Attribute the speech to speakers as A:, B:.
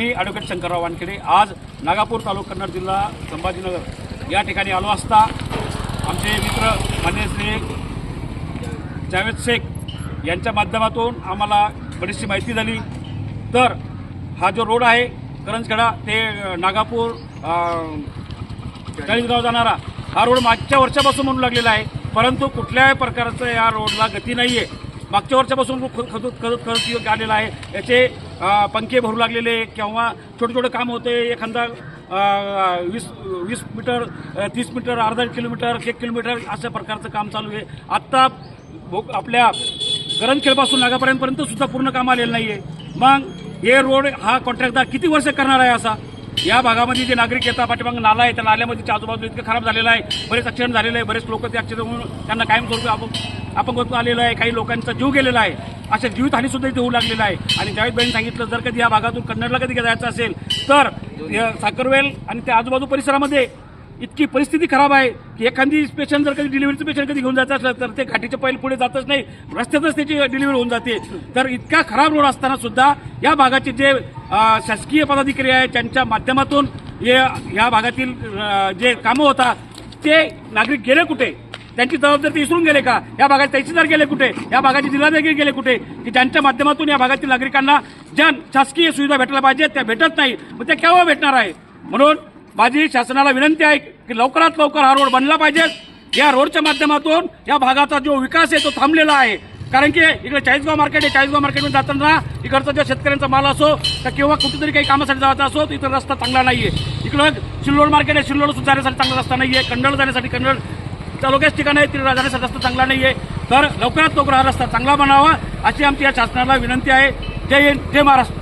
A: मी advocate Shankarrao Wankhede. आज नागापूर तालुका कन्नड जिल्हा संभाजीनगर या ठिकाणी आलो असता आमचे मित्र मान्य श्री जावेद शेख यांच्या माध्यमातून आम्हाला बरीचशी माहिती झाली. तर हा जो रोड आहे करंजखेडा ते नागापूर अ, चाळीसगाव जाणारा हा रोड मागच्या वर्षापासून म्हणू लागलेला आहे. परंतु कुठल्याही प्रकारचं या रोडला गती नाही आहे मागच्या वर्षापासून ख- खदूत करत करत आलेला आहे. याचे पंखे भरू लागलेले किंवा छोटे छोटे काम होते. एखादा वीस वीस मीटर तीस मीटर अर्धा किलोमीटर एक किलोमीटर अशा प्रकारचं काम चालू आहे. आत्ता भोग आपल्या गरणखेडपासून नागापर्यंतपर्यंत सुद्धा पूर्ण काम आलेलं नाही आहे मग हे रोड हा कॉन्ट्रॅक्टदार किती वर्ष करणार आहे असा? या भागामध्ये जे नागरिक येतात पाठीमाग नाला आहे त्या नाल्यामध्ये त्या इतकं खराब झालेलं आहे. बरेच ॲक्सिडेंट झालेलं आहे. बरेच लोक ते ॲक्सिडेंट होऊन त्यांना कायमस्वरूपी आपण अपंगत्व आलेलं आहे. काही लोकांचा जीव गेलेला आहे. अशा जीवितहानीसुद्धा इथे होऊ लागलेला आहे. आणि जावेद बहिणी सांगितलं जर कधी या भागातून कन्नडला कधी जायचं असेल तर या साखरवेल आणि त्या आजूबाजू परिसरामध्ये इतकी परिस्थिती खराब आहे की एखादी पेशंट जर कधी डिलिव्हरीचं पेशंट कधी घेऊन जायचं असलं तर ते घाटीच्या पहिले पुढे जातच नाही. रस्त्यातच त्याची डिलिव्हरी होऊन जाते. तर इतका खराब रोड असताना सुद्धा या भागाचे जे शासकीय पदाधिकारी आहेत त्यांच्या माध्यमातून या या भागातील जे कामं होतात ते नागरिक गेले कुठे? त्यांची जबाबदारी ते विसरून गेले का? या भागात तहसीलदार गेले कुठे? या भागाचे जिल्हाधिकारी गेले कुठे? की ज्यांच्या माध्यमातून या भागातील नागरिकांना ज्या शासकीय सुविधा भेटायला पाहिजे त्या भेटत नाही मग त्या केव्हा भेटणार आहे? म्हणून माझी शासनाला विनंती आहे की लवकरात लवकर हा रोड बनला पाहिजे. या रोडच्या माध्यमातून या भागाचा जो विकास आहे तो थांबलेला आहे. कारण की इकडे चाळीसगाव मार्केट आहे चाळीसगाव मार्केटमध्ये जाताना इकडचा जो शेतकऱ्यांचा माल असो तर किंवा कुठेतरी काही कामासाठी जायचा असो तर इथं रस्ता चांगला नाही आहे इकडं शिल्लोड मार्केट आहे शिल्लोड जाण्यासाठी चांगला रस्ता नाही आहे कंडळ जाण्यासाठी कंडळ तालुक्याच ठिकाण आहे तिथे जाण्यासाठी रस्ता चांगला नाही आहे तर लवकरात लवकर हा रस्ता चांगला बनावा अशी आमची या शासनाला विनंती आहे. जय हिंद जय महाराष्ट्र.